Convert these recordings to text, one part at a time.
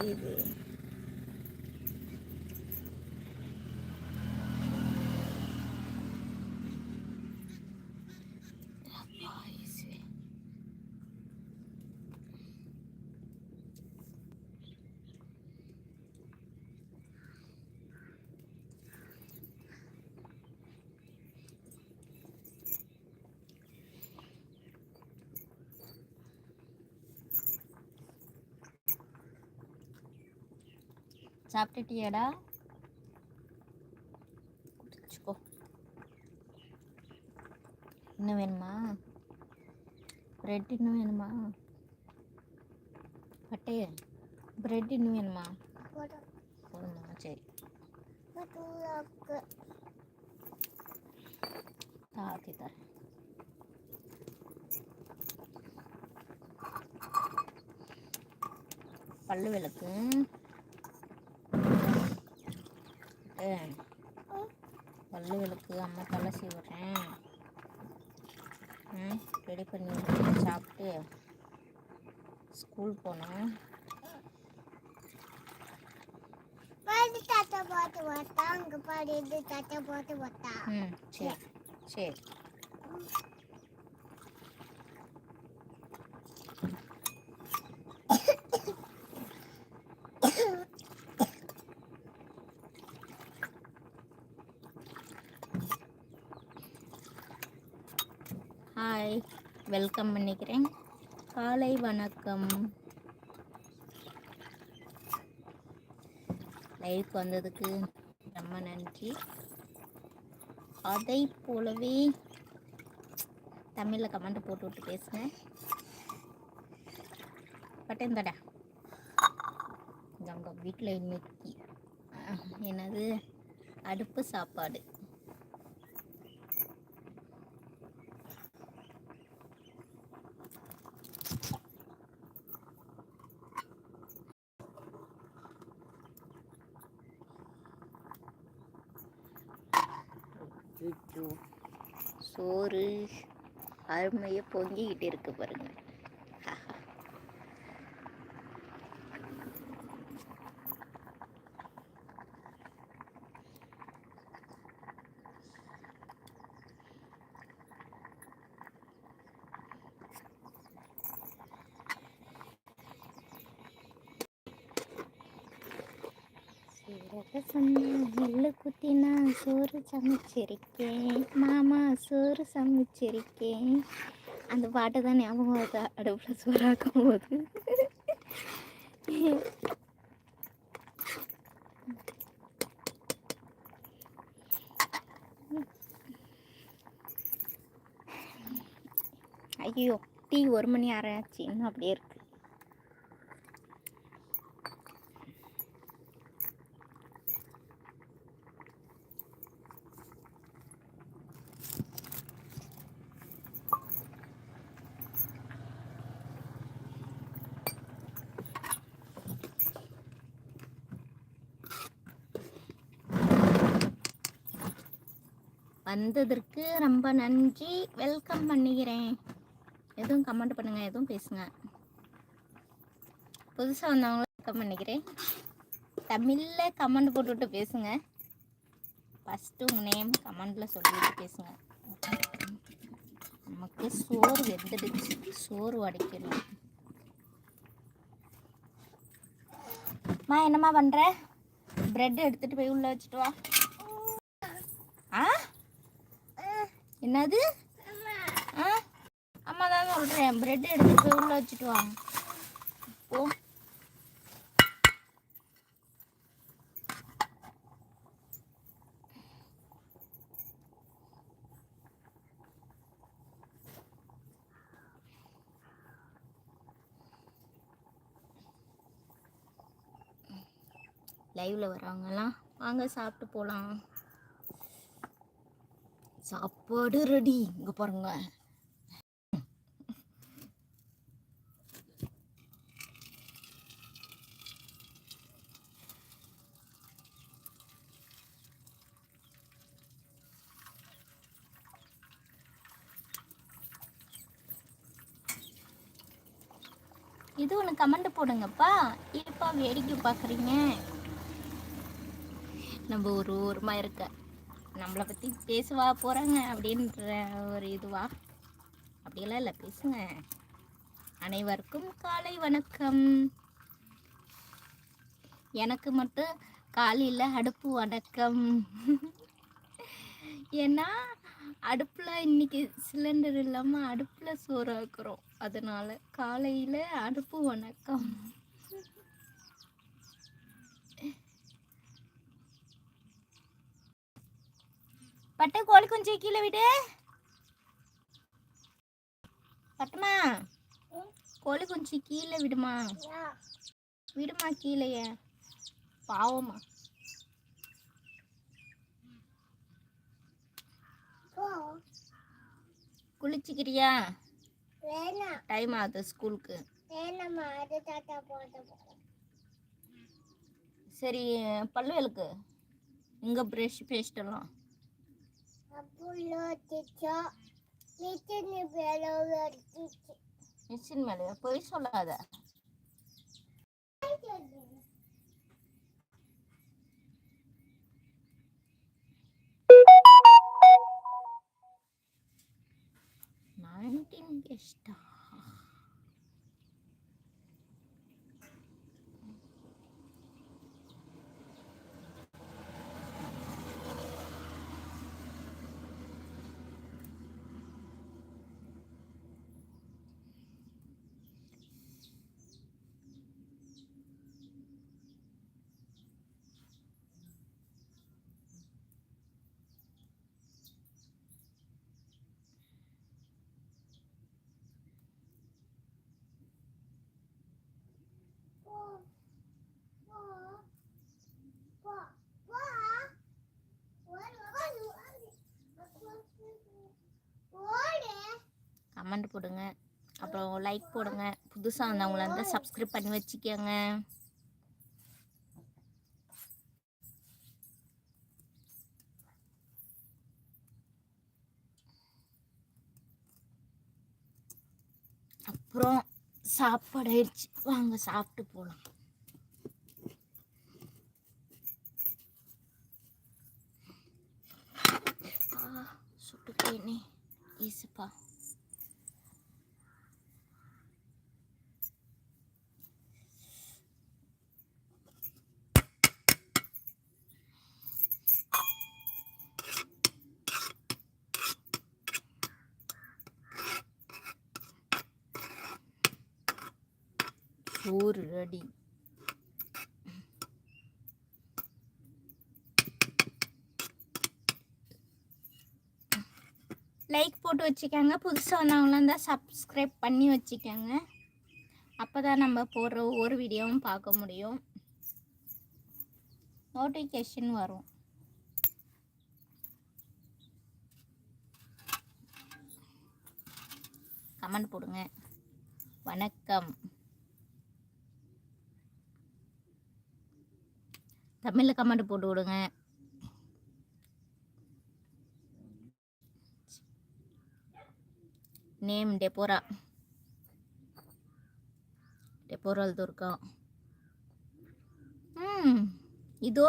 இது அப்பா, இயேசுவே. சாப்பிட்டுட்டியடா? குடிச்சுக்கோ இன்னும் வேணுமா? பிரெட் இன்னும் வேணுமா? பட்டே பிரெட் இன்னும் வேணுமா? போதுமா சரி. தாத்தி தரேன். பல்லு விளக்கு. ஏ, பல்லு விளக்கு அம்மா தலை சீவுறேன். ம் ரெடி பண்ணி சாப்பிட்டு ஸ்கூல் போனோம். அங்க பாடி இது தாத்தா பாட்டு பார்த்தா ம் சரி சரி. ஹாய் வெல்கம் பண்ணிக்கிறேன் காலை வணக்கம். லைவுக்கு வந்ததுக்கு ரொம்ப நன்றி. அதை போலவே தமிழில் கமெண்ட் போட்டு விட்டு பேசுங்க. பட்டன் தடா எங்கள் வீட்டில் இன்னைக்கு என்னது அடுப்பு சாப்பாடு அச்சோ. சோறு அருமையை பொங்கிக்கிட்டு இருக்கு பாருங்கள் சோறு சமைச்சிருக்கேன். மாமா சோறு சமைச்சிருக்கேன். அந்த பாட்டை தான் ஞாபகம் வருது அடுப்பில் சோறாக்கும் போது. ஐயோ டீ ஒரு மணி அரை ஆச்சு இன்னும் அப்படியே இருக்கு. வந்ததற்கு ரொம்ப நன்றி. வெல்கம் பண்ணிக்கிறேன் எதுவும் கமெண்ட் பண்ணுங்க எதுவும் பேசுங்க. புதுசாக வந்தவங்கள வெல்கம் பண்ணிக்கிறேன். தமிழில் கமெண்ட் போட்டுவிட்டு பேசுங்க. ஃபஸ்ட்டு உங்கள் நேம் கமெண்டில் சொல்லிட்டு பேசுங்க. நமக்கு சோறு வெந்துடுச்சு. சோறு வடிக்கணும். அம்மா என்னம்மா பண்ணுற ப்ரெட் எடுத்துகிட்டு போய் உள்ளே வச்சுட்டு வா ஆ என்னது? ஆ? அம்மா தான் சொல்கிறேன் ப்ரெட் எடுத்து போய் உள்ள வச்சுட்டு வாங்க. போ. லைவ்ல வரவங்கலாம் வாங்க சாப்பிட்டு போகலாம் சாப்பாடு ரெடி இங்க பாருங்க. இது ஒன்று கமெண்ட் போடுங்கப்பா. ஏப்பா வேடிக்கை பார்க்குறீங்க நம்ம ஒரு ஓரமா இருக்க. நம்மளை பற்றி பேசுவா போகிறாங்க அப்படின்ற ஒரு இதுவா? அப்படியெல்லாம் இல்லை பேசுங்க. அனைவருக்கும் காலை வணக்கம். எனக்கு மட்டும் காலையில் அடுப்பு வணக்கம். ஏன்னா அடுப்பில் இன்றைக்கி சிலிண்டர் இல்லாமல் அடுப்பில் சோறு ஆக்குறோம் அதனால காலையில் அடுப்பு வணக்கம். பட்டை கோழி குஞ்சு கீழே விடு. பட்டமா கோழி குஞ்சு கீழே விடுமா. விடுமா கீழேயே. பாவமா குளிச்சுக்கிறியா? டைம் ஆகுது ஸ்கூலுக்கு. சரி பல்லு விளக்கு இங்கே ப்ரஷ் பேஸ்டெல்லாம் மிஷின் மேலே பொய் சொல்லாத. நைன்டீன் கெஸ்டா போ போ போ போ ஓடு கமெண்ட் போடுங்க அப்புறம் லைக் போடுங்க. புதுசாக வந்தவங்கள இருந்தால் சப்ஸ்கிரைப் பண்ணி வச்சுக்கோங்க. அப்புறம் சாப்பாடு ஆயிடுச்சு. வாங்க சாப்பிட்டு போகலாம் ஆ சுட்டு போயினே ஏசுப்பா. சோறு ரெடி லைக் போட்டு வச்சுக்கோங்க. புதுசாக வந்தவங்களாம் இருந்தால் சப்ஸ்கிரைப் பண்ணி வச்சுக்கோங்க. அப்போ தான் நம்ம போடுற ஒவ்வொரு வீடியோவும் பார்க்க முடியும். நோட்டிஃபிகேஷன் வரும். கமெண்ட் போடுங்க. வணக்கம். தமிழில் கமெண்ட் போட்டு விடுங்க. Name Deborah. டெபோரால் துர்கா ம் இதோ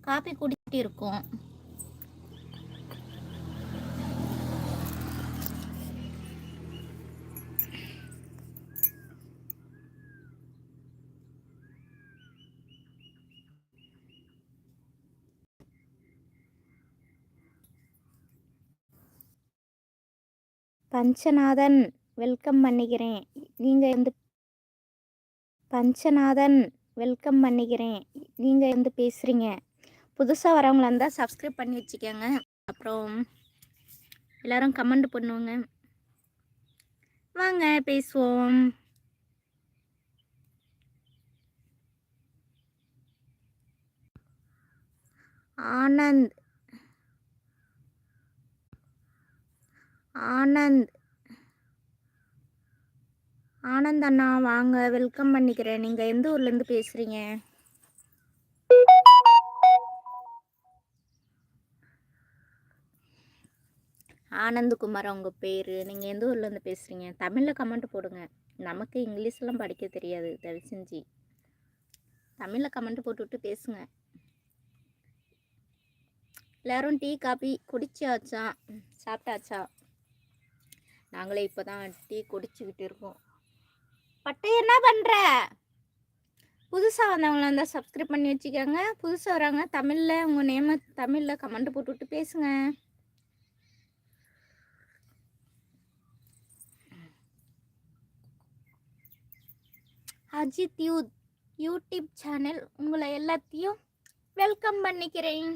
காப்பி குடிச்சிட்டு இருக்கோம். பஞ்சநாதன் வெல்கம் பண்ணிக்கிறேன் நீங்கள் வந்து பஞ்சநாதன் வெல்கம் பண்ணிக்கிறேன் நீங்கள் வந்து பேசுகிறீங்க புதுசாக வரவங்களா இருந்தால் சப்ஸ்கிரைப் பண்ணி வச்சுக்கோங்க. அப்புறம் எல்லாரும் கமெண்ட் பண்ணுவோங்க. வாங்க பேசுவோம். ஆனந்த் ஆனந்த். ஆனந்த் அண்ணா வாங்க வெல்கம் பண்ணிக்கிறேன். நீங்கள் எந்த ஊர்லேருந்து பேசுகிறீங்க ஆனந்த்குமார் உங்கள் பேர். நீங்கள் எந்த ஊர்லேருந்து பேசுகிறீங்க தமிழில் கமெண்ட் போடுங்க. நமக்கு இங்கிலீஷ்லாம் படிக்க தெரியாது. தயவு செஞ்சு தமிழில் கமெண்ட் போட்டுவிட்டு பேசுங்க. எல்லோரும் டீ காபி குடிச்சாச்சா? சாப்பிட்டாச்சா? நாங்களே இப்போ தான் டீ குடிச்சுக்கிட்டு இருக்கோம். பட்டை என்ன பண்ணுற புதுசாக வந்தவங்களா இருந்தால் சப்ஸ்கிரைப் பண்ணி வச்சுக்கோங்க. புதுசாக வராங்க தமிழில் உங்கள் நேமை தமிழில் கமெண்ட் போட்டுவிட்டு பேசுங்க. அஜித் யூ யூடியூப் சேனல் உங்களை எல்லாத்தையும் வெல்கம் பண்ணிக்கிறேன்.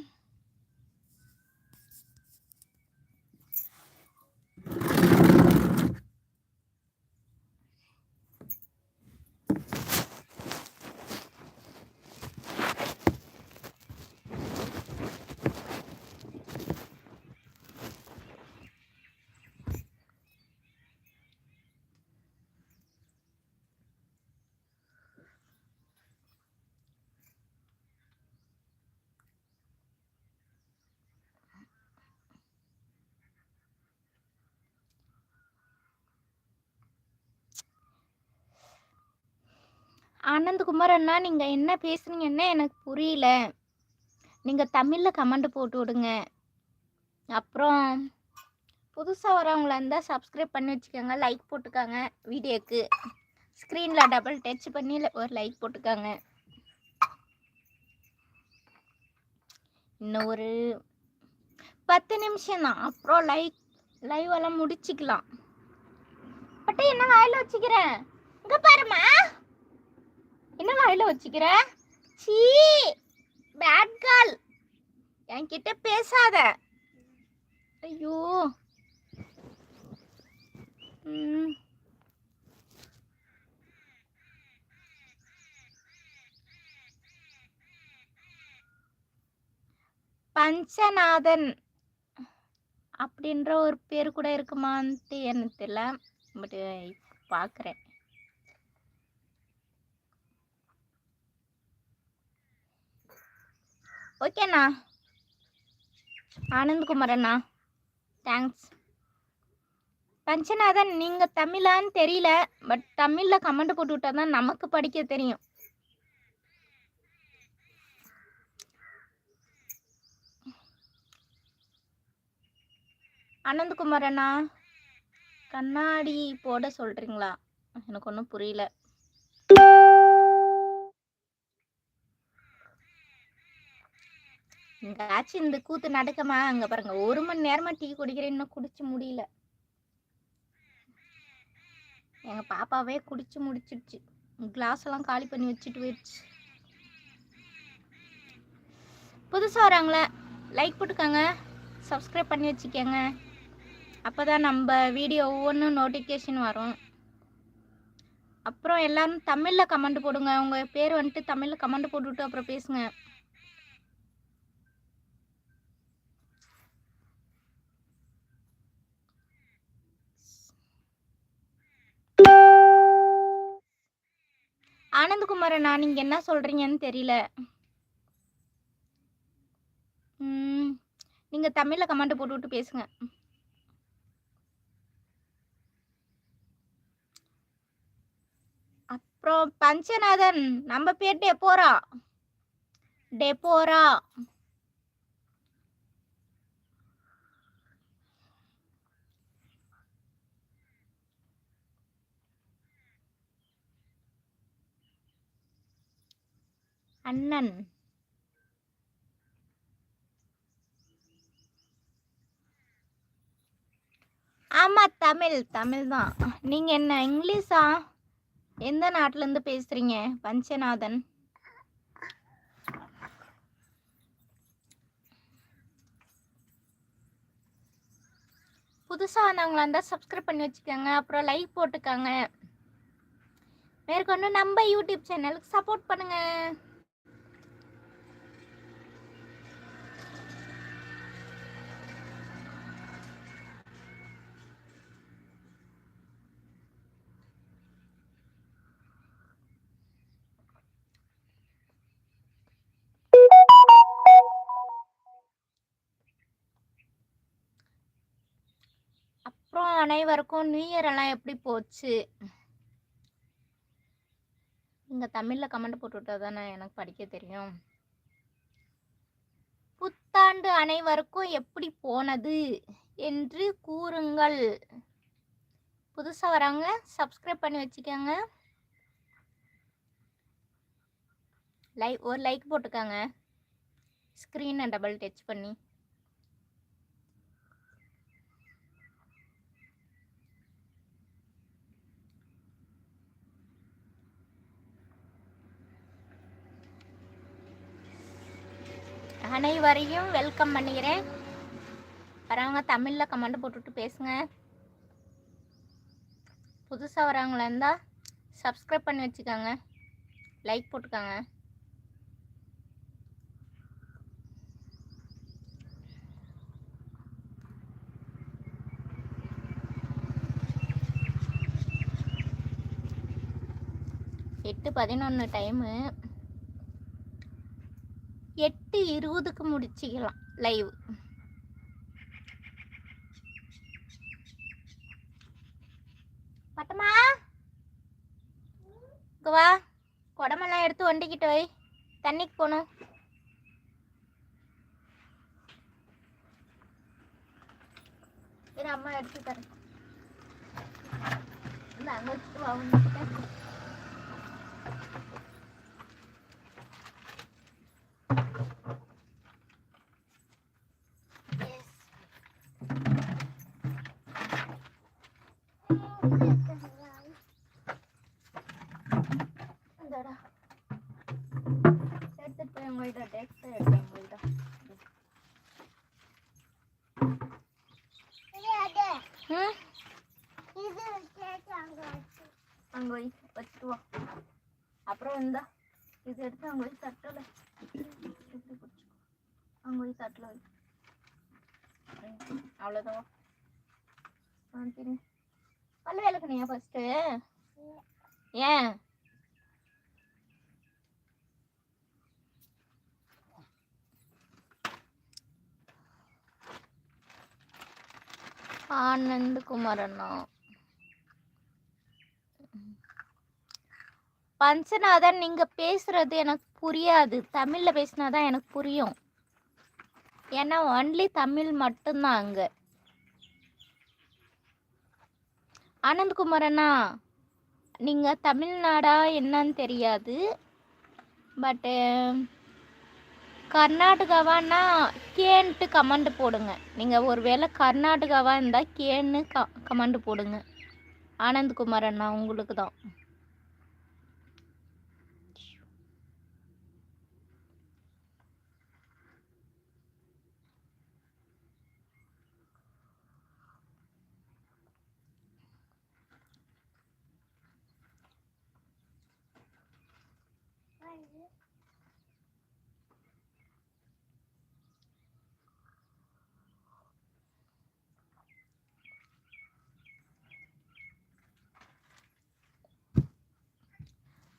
ஆனந்தகுமார் அண்ணா நீங்கள் என்ன பேசுனீங்கன்னு எனக்கு புரியல. நீங்கள் தமிழில் கமெண்ட் போட்டு விடுங்க. அப்புறம் புதுசாக வரவங்களா இருந்தால் சப்ஸ்கிரைப் பண்ணி வச்சுக்கோங்க. லைக் போட்டுக்கோங்க வீடியோக்கு. ஸ்க்ரீனில் டபுள் டச் பண்ணி ஒரு லைக் போட்டுக்கோங்க. இன்னும் ஒரு பத்து நிமிஷம் தான். அப்புறம் லைக் லைவ் எல்லாம் முடிச்சுக்கலாம். பட்டு என்ன வாயில் வச்சுக்கிறேன் இங்கே பாருமா என்ன வாயில வச்சுக்கிற? சீ பேட் கேர்ள் என்கிட்ட பேசாத. ஐயோ. ம். பஞ்சநாதன் அப்படின்ற ஒரு பேர் கூட இருக்குமான்ட்டு எனக்கு தெரியல பட் பார்க்குறேன் ஓகேண்ணா. ஆனந்தகுமாரண்ணா. தேங்க்ஸ் பஞ்சநாதன் நீங்கள் தமிழான்னு தெரியல பட் தமிழில் கமெண்ட் போட்டு விட்டா தான் நமக்கு படிக்க தெரியும். அனந்தகுமாரண்ணா அண்ணா கண்ணாடி போட சொல்கிறீங்களா எனக்கு ஒன்றும் புரியல. எங்காச்சும் இந்த கூத்து நடக்கமா? அங்க பாருங்க ஒரு மணி நேரமா டீ குடிக்கிறேன் இன்னும் குடிச்சு முடியல. எங்க பாப்பாவே குடிச்சு முடிச்சிடுச்சு. கிளாஸ் எல்லாம் காலி பண்ணி வச்சுட்டு போயிடுச்சு. புதுசா வராங்களே லைக் போட்டுக்கோங்க சப்ஸ்கிரைப் பண்ணி வச்சுக்கோங்க. அப்பதான் நம்ம வீடியோ ஒவ்வொன்றும் நோட்டிஃபிகேஷன் வரும். அப்புறம் எல்லாரும் தமிழில் கமெண்ட் போடுங்க. உங்க பேர் வந்துட்டு தமிழில் கமெண்ட் போட்டுவிட்டு அப்புறம் பேசுங்க. ஆனந்தகுமார் நீங்கள் நீங்க என்ன சொல்றீங்கன்னு தெரியல. நீங்கள் நீங்க தமிழ்ல கமெண்ட் போட்டு விட்டு பேசுங்க. அப்புறம் பஞ்சநாதன் நம்ம பேர் டெப்போரா டெப்போரா அண்ணன். ஆமா தமிழ் தமிழ் தான். நீங்க என்ன இங்கிலீஷா? எந்த நாட்டுல இருந்து பேசுறீங்க பஞ்சநாதன்? புதுசா வந்தவங்களா இருந்தா சப்ஸ்கிரைப் பண்ணி வச்சுக்கோங்க அப்புறம் லைக் போட்டுக்கோங்க. மேற்கொண்டு நம்ம யூடியூப் சேனலுக்கு சப்போர்ட் பண்ணுங்க. அப்புறம் அனைவருக்கும் நியூ இயர் எல்லாம் எப்படி போச்சு? நீங்கள் தமிழில் கமெண்ட் போட்டுவிட்டா தானே எனக்கு படிக்க தெரியும். புத்தாண்டு அனைவருக்கும் எப்படி போனது என்று கூறுங்கள். புதுசாக வராங்க சப்ஸ்கிரைப் பண்ணி வச்சுக்கோங்க. லைக் ஒரு லைக் போட்டுக்கோங்க. ஸ்க்ரீனை டபுள் டச் பண்ணி. அனைவரையும் வெல்கம் பண்ணிக்கிறேன். வரவங்க தமிழில் கமெண்ட் போட்டுட்டு பேசுங்க. புதுசாக வரவங்களா இருந்தால் சப்ஸ்கிரைப் பண்ணி வச்சுக்கோங்க. லைக் போட்டுக்கோங்க. எட்டு பதினொன்று டைமு எட்டு இருபதுக்கு முடிச்சிக்கலாம் லைவ் பட்டமா வா. குடமெல்லாம் எடுத்து வண்டிக்கிட்டு வை. தண்ணிக்கு போகணும். அம்மா எடுத்து தரேன். இல்லை அங்கே வச்சுட்டு வா உன்கிட்ட. இந்தாடா. எடுத்துட்டு போய் உங்கள்கிட்ட டெக்ஸ்ட் எடுத்து உங்கள்கிட்ட ம் இது கேட்டாங்க அங்கே வை வச்சுட்டு வா அப்புறம் இந்தா இது எடுத்து அங்கே போய் தட்டில் அங்கே போய் தட்டில் அவ்வளோதான் திரு பல்லு விளக்குனியா ஃபஸ்ட்டு ஏன்? ஆனந்த் குமாரண்ணா பஞ்சநாதன் நீங்க பேசுறது எனக்கு புரியாது. தமிழ்ல பேசினாதான் எனக்கு புரியும். ஏன்னா ஒன்லி தமிழ் மட்டும்தான் அங்க. அனந்தகுமாரண்ணா அண்ணா நீங்க தமிழ்நாடா என்னன்னு தெரியாது. பட்டு கர்நாடகாவான்னா கேன்ட்டு கமெண்ட் போடுங்க. நீங்கள் ஒருவேளை கர்நாடகாவா இருந்தால் கேன்னு க கமெண்ட் போடுங்க. ஆனந்த் அண்ணா உங்களுக்கு தான்.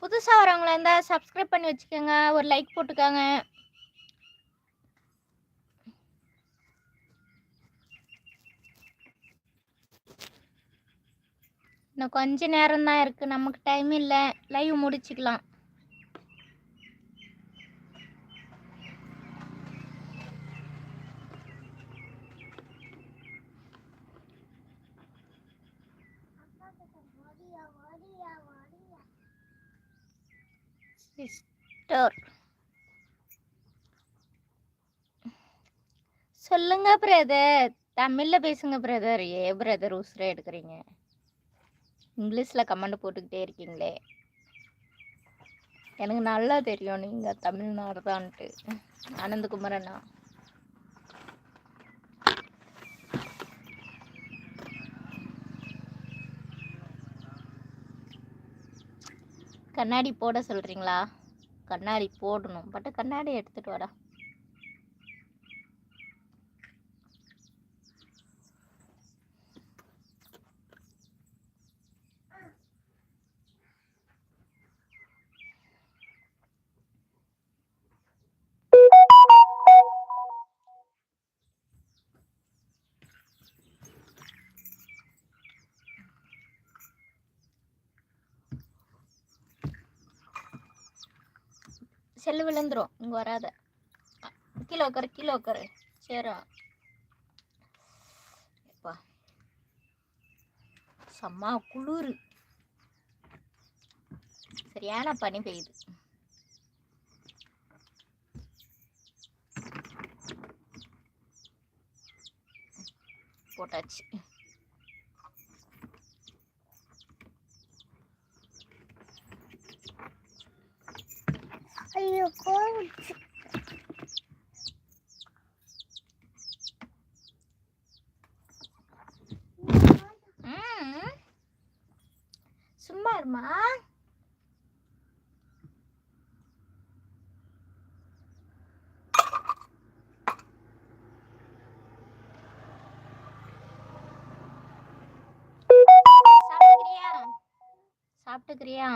புதுசாக வரவங்களா இருந்தால் சப்ஸ்கிரைப் பண்ணி வச்சுக்கோங்க. ஒரு லைக் போட்டுக்கோங்க. இன்னும் கொஞ்ச நேரம் தான் இருக்குது நமக்கு டைம் இல்லை. லைவ் முடிச்சுக்கலாம். சிஸ்டர். சொல்லுங்க பிரதர் தமிழ்ல பேசுங்க பிரதர் ஏ பிரதர் உசுரை எடுக்கிறீங்க. இங்கிலீஷ்ல கமெண்ட் போட்டுக்கிட்டே இருக்கீங்களே. எனக்கு நல்லா தெரியும் நீங்கள் தமிழ்நாடு தான்ட்டு ஆனந்தகுமரண்ணா கண்ணாடி போட சொல்கிறீங்களா கண்ணாடி போடணும். பட் கண்ணாடி எடுத்துகிட்டு வரேன் செல்லு விழுந்துரும். இங்கே வராத. கீழே உட்காரு கீழே உட்காரு சேரா. எப்பா. செம்ம குளிர். சரியான பனி பெய்யுது. போட்டாச்சு. ஐயோ கோவில் ம். சும்மா இருமா. சாப்பிட்டுக்கிறியா?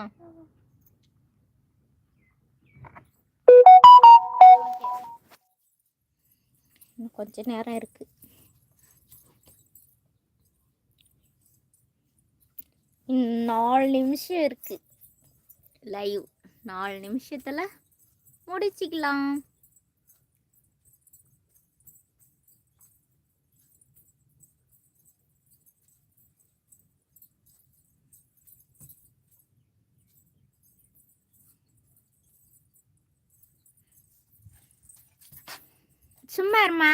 இன்னும் கொஞ்ச நேரம் இருக்கு. நாலு நிமிஷம் இருக்கு. லைவ் நாலு நிமிஷத்துல முடிச்சுக்கலாம். சும்மா இருமா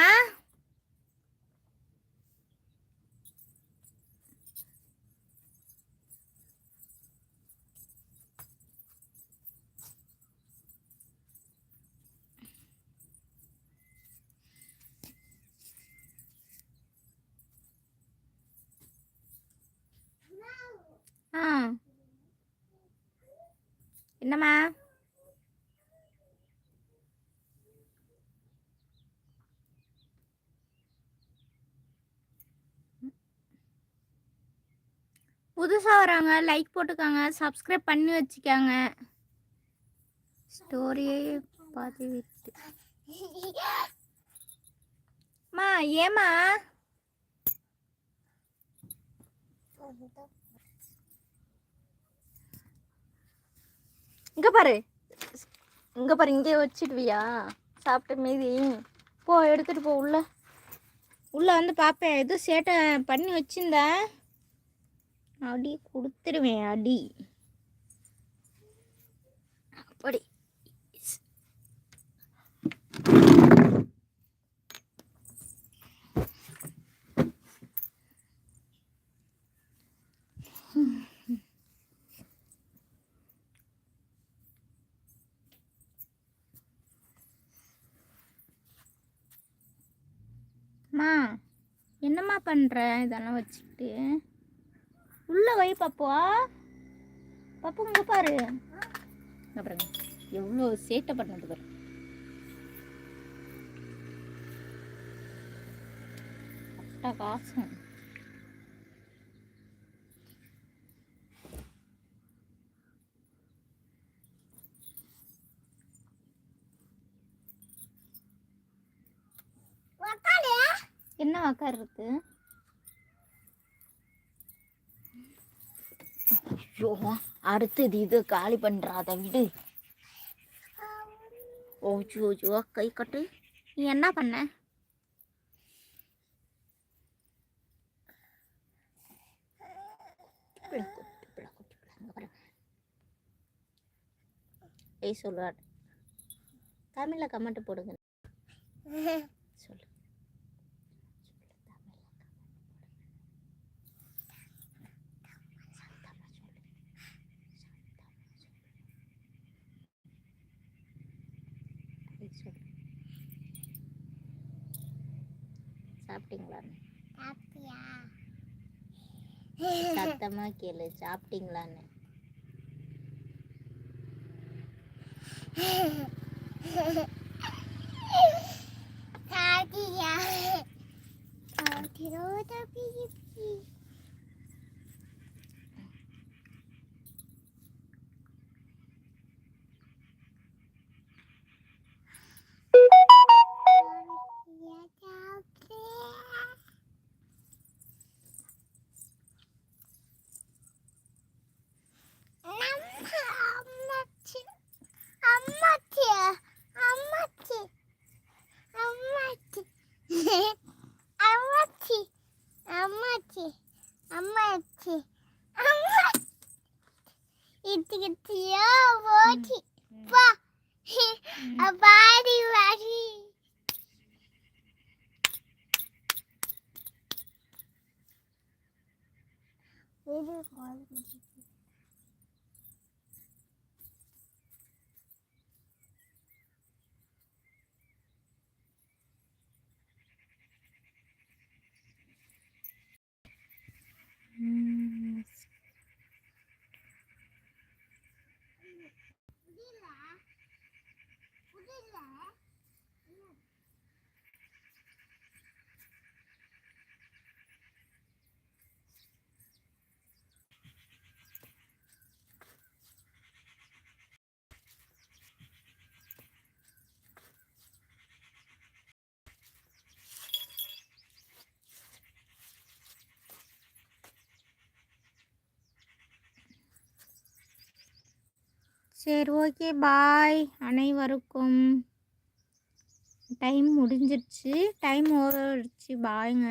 ஆ என்னம்மா புதுசாக வராங்க. லைக் போட்டுக்காங்க. சப்ஸ்கிரைப் பண்ணி வச்சுக்காங்க. ஸ்டோரியே பார்த்து விட்டு. மா ஏமா இங்க பாரு. இங்க பாரு இங்கே வச்சிடுவியா? சாப்பிட்ட மீதி. போ எடுத்துட்டு போ உள்ள. உள்ள வந்து பார்ப்பேன் எதுவும் சேட்டை பண்ணி வச்சிருந்தேன் அடி கொடுத்துருவேன் அடி. அப்படி. அம்மா என்னம்மா பண்ணுற இதெல்லாம் வச்சுக்கிட்டு. உள்ள வை பாப்புவா பாப்பு இங்க பாரு. பாருங்க. எவ்வளோ சேட்டை பண்ணது பாரு. அட்டா காசும் என்ன உக்காடுறது ஐயோ அடுத்தது இது காலி பண்றாத விடு. ஓஜோ ஓஜோ கை கட்டு. நீ என்ன பண்ண? ஏய் சொல்லுவாட் தமிழில் கமெண்ட் போடுங்க. சொல்லு. சாப்பிட்டீங்களா? சத்தமா கேளு சாப்பிட்டீங்களான்னு. சாப்பிட்டியா? சாப்பிட்டியோ தப்பி அம்மாச்சி அம்மாச்சி அம்மா இத்திக்கிட்டியோ ஓட்டி பா பாடி வாடி இது ம், சரி ஓகே பாய் அனைவருக்கும் டைம் முடிஞ்சிருச்சு. டைம் ஓடிடுச்சு. பாய்ங்க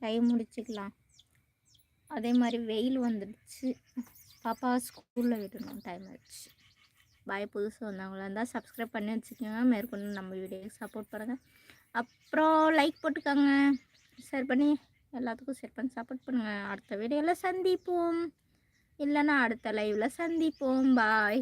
டைம் முடிச்சுக்கலாம். அதே மாதிரி வெயில் வந்துடுச்சு. பாப்பா ஸ்கூலில் விடணும். டைம் ஆயிடுச்சு. பாய் புதுசு வந்தவங்களா இருந்தால் சப்ஸ்கிரைப் பண்ணி வச்சுக்கோங்க. மேற்கொண்டு நம்ம வீடியோக்கு சப்போர்ட் பண்ணுங்கள் அப்புறம் லைக் போட்டுக்கோங்க. ஷேர் பண்ணி எல்லாத்துக்கும் ஷேர் பண்ணி சப்போர்ட் பண்ணுங்கள் அடுத்த வீடியோவில் சந்திப்போம். இல்லைன்னா அடுத்த லைவில் சந்திப்போம். பாய்